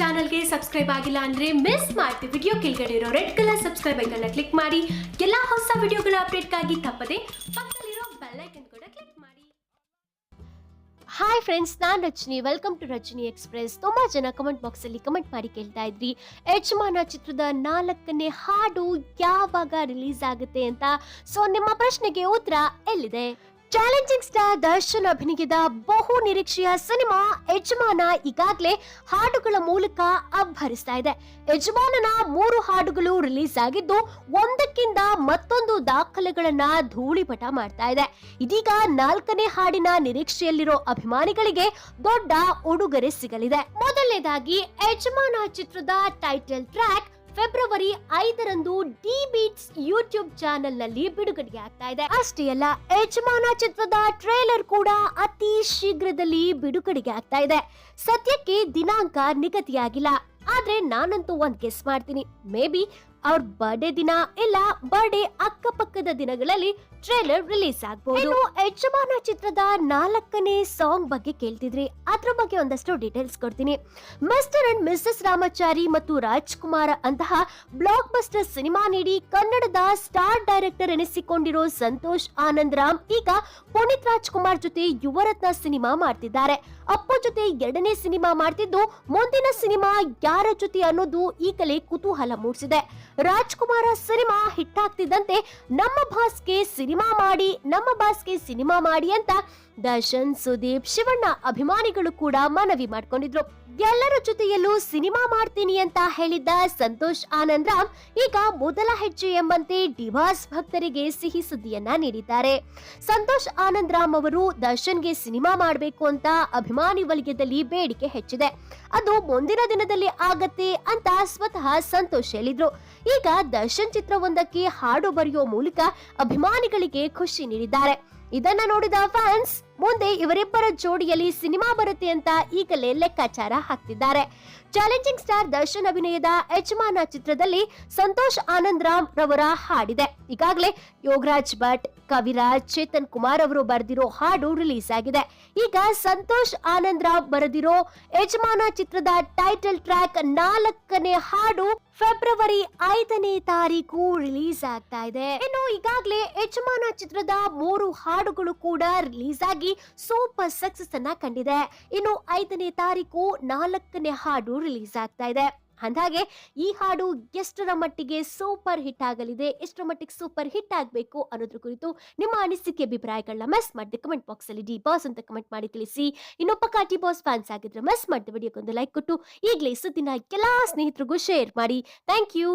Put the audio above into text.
ಚಾನಲ್ಗೆ ಸಬ್ಸ್ಕ್ರೈಬ್ ಆಗಿಲ್ಲ ಅಂದ್ರೆ ಮಿಸ್ ಮಾಡ್ತೀವಿ ವಿಡಿಯೋ ಕೆಳಗಡೆ ಇರೋ ರೆಡ್ ಕಲರ್ ಸಬ್ಸ್ಕ್ರೈಬ್ ಐಕನ್ನ ಕ್ಲಿಕ್ ಮಾಡಿ. ಎಲ್ಲಾ ಹೊಸ ವಿಡಿಯೋಗಳ ಅಪ್ಡೇಟ್ಗಾಗಿ ತಪ್ಪದೆ ಪಕ್ಕದಲ್ಲಿರೋ ಬೆಲ್ ಐಕನ್ ಕೂಡ ಕ್ಲಿಕ್ ಮಾಡಿ. ಹಾಯ್ ಫ್ರೆಂಡ್ಸ್ ನಾನು Rajani. Welcome to Rajani express ತುಂಬಾ ಜನ ಕಮೆಂಟ್ ಬಾಕ್ಸ್ ಅಲ್ಲಿ ಕಮೆಂಟ್ ಮಾಡಿ ಕೇಳ್ತಾ ಇದ್ರಿ. ಯಜಮಾನ ಚಿತ್ರದ ನಾಲ್ಕನೇ ಹಾಡು ಯಾವಾಗ ರಿಲೀಸ್ ಆಗುತ್ತೆ ಅಂತ? ಸೊ ನಿಮ್ಮ ಪ್ರಶ್ನೆಗೆ ಉತ್ತರ ಎಲ್ಲಿದೆ? ಚಾಲೆಂಜಿಂಗ್ ಸ್ಟಾರ್ ದರ್ಶನ್ ಅಭಿನಯದ ಬಹು ನಿರೀಕ್ಷೆಯ ಸಿನಿಮಾ ಯಜಮಾನ ಈಗಾಗಲೇ ಹಾಡುಗಳ ಮೂಲಕ ಅಬ್ಬರಿಸ್ತಾ ಇದೆ. ಯಜಮಾನನ ಮೂರು ಹಾಡುಗಳು ರಿಲೀಸ್ ಆಗಿದ್ದು, ಒಂದಕ್ಕಿಂತ ಮತ್ತೊಂದು ದಾಖಲೆಗಳನ್ನ ಧೂಳಿಪಟ ಮಾಡ್ತಾ ಇದೆ. ಇದೀಗ ನಾಲ್ಕನೇ ಹಾಡಿನ ನಿರೀಕ್ಷೆಯಲ್ಲಿರೋ ಅಭಿಮಾನಿಗಳಿಗೆ ದೊಡ್ಡ ಉಡುಗೊರೆ ಸಿಗಲಿದೆ. ಮೊದಲನೇದಾಗಿ ಯಜಮಾನ ಚಿತ್ರದ ಟೈಟಲ್ ಟ್ರ್ಯಾಕ್ ಫೆಬ್ರವರಿ ಐದರಂದು ಡಿ ಬೀಟ್ಸ್ ಯೂಟ್ಯೂಬ್ ಚಾನೆಲ್ನಲ್ಲಿ ಬಿಡುಗಡೆ ಆಗ್ತಾ ಇದೆ. ಅಷ್ಟೇ ಅಲ್ಲ, ಯಜಮಾನ ಚಿತ್ರದ ಟ್ರೇಲರ್ ಕೂಡ ಅತಿ ಶೀಘ್ರದಲ್ಲಿ ಬಿಡುಗಡೆಗೆ ಆಗ್ತಾ ಇದೆ. ಸದ್ಯಕ್ಕೆ ದಿನಾಂಕ ನಿಗದಿಯಾಗಿಲ್ಲ. ಆದ್ರೆ ನಾನಂತೂ ಒಂದ್ ಗೆಸ್ ಮಾಡ್ತೀನಿ. ಮೇ ಬಿ ಅವ್ರ ಬರ್ಡೇ ದಿನ ಇಲ್ಲ ಬರ್ಡೇ ಅಕ್ಕಪಕ್ಕದ ದಿನಗಳಲ್ಲಿ ಟ್ರೇಲರ್ ರಿಲೀಸ್ ಆಗಬಹುದು ಯಜಮಾನ ಚಿತ್ರದ ನಾಲ್ಕನೇ ಸಾಂಗ್ ಬಗ್ಗೆ ಕೇಳ್ತಿದ್ರಿ. ಅದ್ರ ಬಗ್ಗೆ ಒಂದಷ್ಟು ಡೀಟೇಲ್ಸ್ ಕೊಡ್ತೀನಿ. ಮಿಸ್ಟರ್ ಅಂಡ್ ಮಿಸಸ್ ರಾಮಾಚಾರಿ ಮತ್ತು ರಾಜ್ಕುಮಾರ್ ಅಂತಹ ಬ್ಲಾಕ್ ಬಸ್ಟರ್ ಸಿನಿಮಾ ನೀಡಿ ಕನ್ನಡದ ಸ್ಟಾರ್ ಡೈರೆಕ್ಟರ್ ಎನಿಸಿಕೊಂಡಿರೋ ಸಂತೋಷ್ ಆನಂದ್ ರಾಮ್ ಈಗ ಪುನೀತ್ ರಾಜ್ಕುಮಾರ್ ಜೊತೆ ಯುವರತ್ನ ಸಿನಿಮಾ ಮಾಡ್ತಿದ್ದಾರೆ. ಅಪ್ಪು ಜೊತೆ ಎರಡನೇ ಸಿನಿಮಾ ಮಾಡ್ತಿದ್ದು ಮುಂದಿನ ಸಿನಿಮಾ ಯಾರ ಜೊತೆ ಅನ್ನೋದು ಈಗಲೇ ಕುತೂಹಲ ಮೂಡಿಸಿದೆ. ರಾಜ್ಕುಮಾರ ಸಿನಿಮಾ ಹಿಟ್ ಆಗ್ತಿದ್ದಂತೆ ನಮ್ಮ ಬಾಸ್ಗೆ ಸಿನಿಮಾ ಮಾಡಿ, ನಮ್ಮ ಬಾಸ್ಗೆ ಸಿನಿಮಾ ಮಾಡಿ ಅಂತ ದರ್ಶನ್, ಸುದೀಪ್, ಶಿವಣ್ಣ ಅಭಿಮಾನಿಗಳು ಕೂಡ ಮನವಿ ಮಾಡ್ಕೊಂಡಿದ್ರು. ಎಲ್ಲರ ಜೊತೆಯಲ್ಲೂ ಸಿನಿಮಾ ಮಾಡ್ತೀನಿ ಅಂತ ಹೇಳಿದ್ದ ಸಂತೋಷ್ ಆನಂದ್ ರಾಮ್ ಈಗ ಮೊದಲ ಹೆಜ್ಜೆ ಎಂಬಂತೆ ಡಿವಾಸ್ ಭಕ್ತರಿಗೆ ಸಿಹಿ ಸುದ್ದಿಯನ್ನ ನೀಡಿದ್ದಾರೆ. ಸಂತೋಷ್ ಆನಂದ್ ರಾಮ್ ಅವರು ದರ್ಶನ್ಗೆ ಸಿನಿಮಾ ಮಾಡಬೇಕು ಅಂತ ಅಭಿಮಾನಿ ವಲಯದಲ್ಲಿ ಬೇಡಿಕೆ ಹೆಚ್ಚಿದೆ. ಅದು ಮುಂದಿನ ದಿನದಲ್ಲಿ ಆಗತ್ತೆ ಅಂತ ಸ್ವತಃ ಸಂತೋಷ್ ಹೇಳಿದ್ರು. ಈಗ ದರ್ಶನ್ ಚಿತ್ರವೊಂದಕ್ಕೆ ಹಾಡು ಬರೆಯುವ ಮೂಲಕ ಅಭಿಮಾನಿಗಳಿಗೆ ಖುಷಿ ನೀಡಿದ್ದಾರೆ. ಇದನ್ನ ನೋಡಿದ ಫ್ಯಾನ್ಸ್ ಮುಂದೆ ಇವರಿಬ್ಬರ ಜೋಡಿಯಲ್ಲಿ ಸಿನಿಮಾ ಬರುತ್ತೆ ಅಂತ ಈಗಲೇ ಲೆಕ್ಕಾಚಾರ ಹಾಕ್ತಿದ್ದಾರೆ. ಚಾಲೆಂಜಿಂಗ್ ಸ್ಟಾರ್ ದರ್ಶನ್ ಅಭಿನಯದ ಯಜಮಾನ ಚಿತ್ರದಲ್ಲಿ ಸಂತೋಷ್ ಆನಂದ್ ರಾಮ್ ರವರ ಹಾಡಿದೆ. ಈಗಾಗಲೇ ಯೋಗರಾಜ್ ಭಟ್, ಕವಿರಾಜ್, ಚೇತನ್ ಕುಮಾರ್ ಅವರು ಬರೆದಿರೋ ಹಾಡು ರಿಲೀಸ್ ಆಗಿದೆ. ಈಗ ಸಂತೋಷ್ ಆನಂದ್ ರಾವ್ ಬರೆದಿರೋ ಯಜಮಾನ ಚಿತ್ರದ ಟೈಟಲ್ ಟ್ರ್ಯಾಕ್ ನಾಲ್ಕನೇ ಹಾಡು ಫೆಬ್ರವರಿ ಐದನೇ ತಾರೀಕು ರಿಲೀಸ್ ಆಗ್ತಾ ಇದೆ. ಇನ್ನು ಈಗಾಗಲೇ ಯಜಮಾನ ಚಿತ್ರದ ಮೂರು ಹಾಡುಗಳು ಕೂಡ ರಿಲೀಸ್ ಆಗಿ ಸೂಪರ್ ಸಕ್ಸಸ್ ಅನ್ನ ಕಂಡಿದೆ. ಇನ್ನು ಐದನೇ ತಾರೀಕು ನಾಲ್ಕನೇ ಹಾಡು ರಿಲೀಸ್ ಆಗ್ತಾ ಇದೆ. ಅಂದಾಗೆ ಈ ಹಾಡು ಎಷ್ಟರ ಮಟ್ಟಿಗೆ ಸೂಪರ್ ಹಿಟ್ ಆಗಲಿದೆ, ಎಷ್ಟರ ಮಟ್ಟಿಗೆ ಸೂಪರ್ ಹಿಟ್ ಆಗಬೇಕು ಅನ್ನೋದ್ರ ಕುರಿತು ನಿಮ್ಮ ಅನಿಸಿಕೆ, ಅಭಿಪ್ರಾಯಗಳನ್ನ ಮೆಸ್ ಮಾಡ್ದೆ ಕಮೆಂಟ್ ಬಾಕ್ಸ್ ಅಲ್ಲಿ ಡಿ ಬಾಸ್ ಅಂತ ಕಮೆಂಟ್ ಮಾಡಿ ತಿಳಿಸಿ. ಇನ್ನೊಬ್ಬ ಕಾಟಿ ಬಾಸ್ ಫ್ಯಾನ್ಸ್ ಆಗಿದ್ರೆ ಮೆಸ್ ಮಾಡಿದ ವಿಡಿಯೋಗೊಂದು ಲೈಕ್ ಕೊಟ್ಟು, ಈಗಲೇ ಸುದ್ದಿನ ಎಲ್ಲಾ ಸ್ನೇಹಿತರಿಗೂ ಶೇರ್ ಮಾಡಿ. Thank you